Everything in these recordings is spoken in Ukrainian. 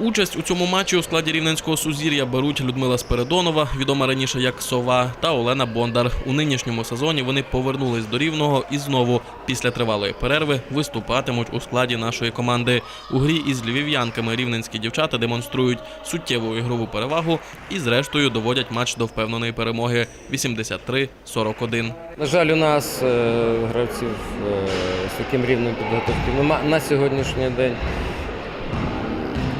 Участь у цьому матчі у складі рівненського сузір'я беруть Людмила Спиридонова, відома раніше як Сова, та Олена Бондар. У нинішньому сезоні вони повернулись до рівного і знову після тривалої перерви виступатимуть у складі нашої команди. У грі із львів'янками рівненські дівчата демонструють суттєву ігрову перевагу і, зрештою, доводять матч до впевненої перемоги 83-41. На жаль, у нас е, гравців е, з таким рівнем підготовки на сьогоднішній день.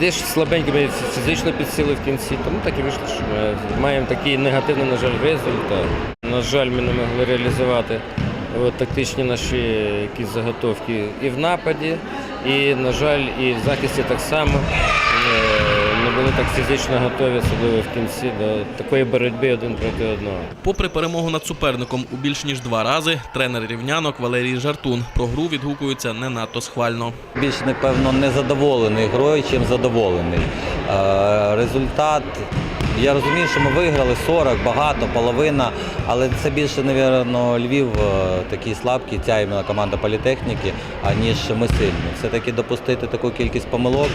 Десь слабенькими фізично підсіли в кінці, тому так і вийшло, що ми маємо такий негативний, на жаль, результат. На жаль, ми не могли реалізувати от, тактичні наші якісь заготовки і в нападі, і, на жаль, і в захисті так само. Не були так фізично готові, особливо в кінці, до такої боротьби один проти одного. Попри перемогу над суперником у більш ніж два рази, тренер рівнянок Валерій Жартун про гру відгукується не надто схвально. більш напевно незадоволений грою, чим задоволений. Е, Результат. Я розумію, що ми виграли 40, багато, половина, але це більше, навірно, Львів е, такий слабкий, ця іменно команда політехніки, аніж ми сильні. Все-таки допустити таку кількість помилок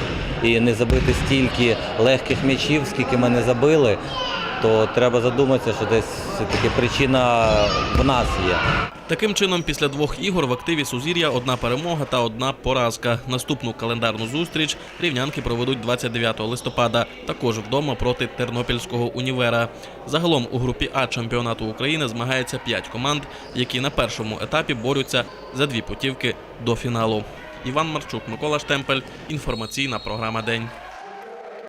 і не забити стільки легких м'ячів, скільки ми не забили, то треба задуматися, що десь все-таки причина в нас є. Таким чином, після двох ігор в активі Сузір'я одна перемога та одна поразка. Наступну календарну зустріч рівнянки проведуть 29 листопада, також вдома проти Тернопільського універа. Загалом у групі А чемпіонату України змагається 5 команд, які на першому етапі борються за дві путівки до фіналу. Іван Марчук, Микола Штемпель. Інформаційна програма День.